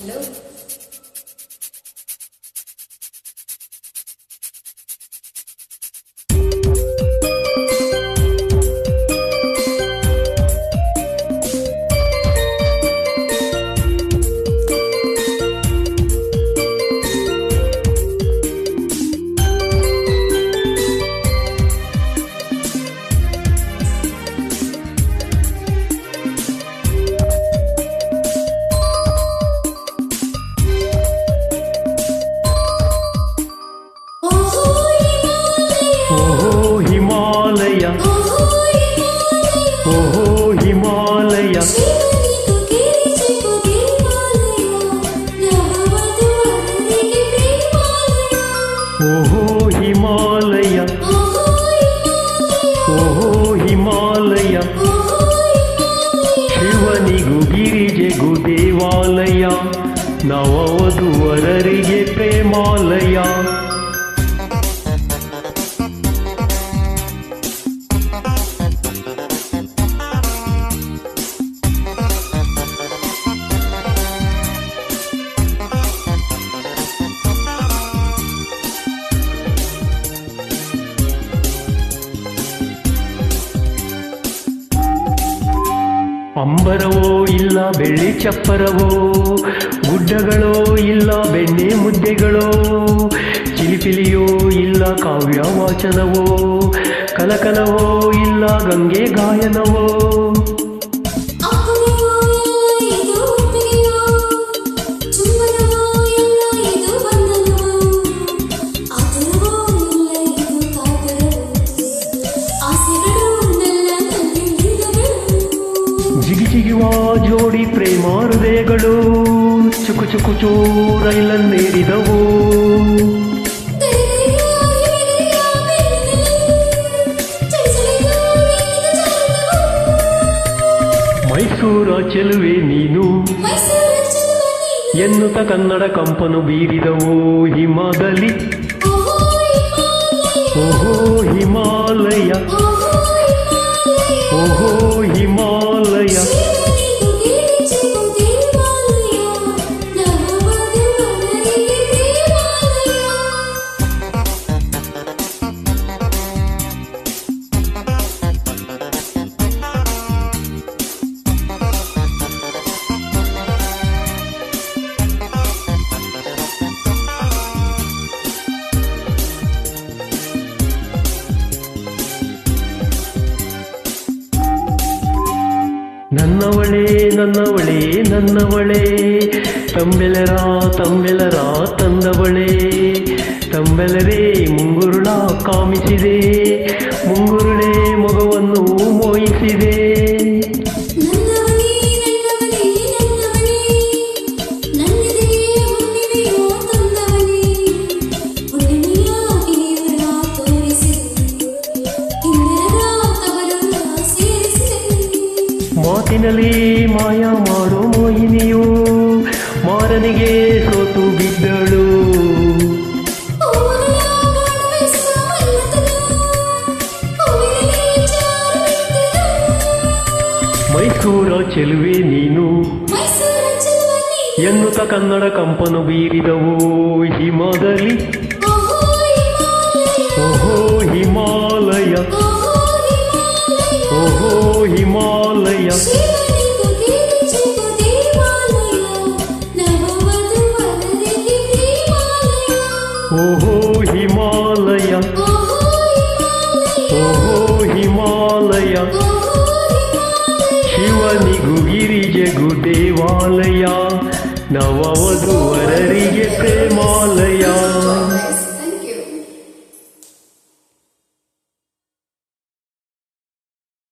Hello? ಓಹೋ ಹಿಮಾಲಯ ಓಹೋ ಹಿಮಾಲಯ ಶಿವನಿಗೂ ಗಿರಿಜೆಗೂ ದೇವಾಲಯ ನವವಧುವರರಿಗೆ ಪ್ರೇಮಾಲಯ ಅಂಬರವೋ ಇಲ್ಲ ಬೆಳ್ಳಿ ಚಪ್ಪರವೋ? ಗುಡ್ಡಗಳೋ ಇಲ್ಲ ಬೆಣ್ಣೆ ಮುದ್ದೆಗಳೋ? ಚಿಲಿಪಿಲಿಯೋ ಇಲ್ಲ ಕಾವ್ಯ ವಾಚನವೋ? ಕಲಕಲವೋ ಇಲ್ಲ ಗಂಗೆ ಗಾಯನವೋ? ಜೋಡಿ ಪ್ರೇಮ ಹೃದಯಗಳು ಚುಕು ಚುಕು ಚೂ ರೈಲನ್ನೇರಿದವು ಮೈಸೂರ ಚೆಲುವೆ ನೀನು. ಎನ್ನುತ್ತ ಕನ್ನಡ ಕಂಪನು ಬೀರಿದವು ಹಿಮದಲ್ಲಿ ಓಹೋ ಹಿಮಾಲಯ. ಓಹೋ ನನ್ನವಳೇ ನನ್ನವಳೇ ನನ್ನವಳೇ. ತಂಬೆಲರ ತಂಬೆಲರ ತಂದವಳೇ. ತಂಬೆಲರೇ ಮುಂಗುರುಳ ಕಾಮಿಸಿದೆ. ಮುಂಗುರುಳೇ ಮಗವನ್ನು ಮೋಯಿಸಿದೆ ಮಾತಿನಲ್ಲಿ ಮಾಯ ಮಾಡೋ ಮೋಹಿನಿಯು. ಮಾರನಿಗೆ ಸೋತು ಬಿದ್ದಳು. ಮೈಸೂರ ಚೆಲುವೆ ನೀನು. ಎನ್ನುತ್ತ ಕನ್ನಡ ಕಂಪನು ಬೀರಿದವು. ಹಿಮದಲ್ಲಿ. ಓಹೋ ಓಹೋ ಹಿಮಾಲಯ ಓಹೋ ಹಿಮಾಲಯ ಶಿವನಿಗೂ ಗಿರಿಜೆಗೂ ದೇವಾಲಯ ನವವಧುವರರಿಗೆ ಪ್ರೇಮ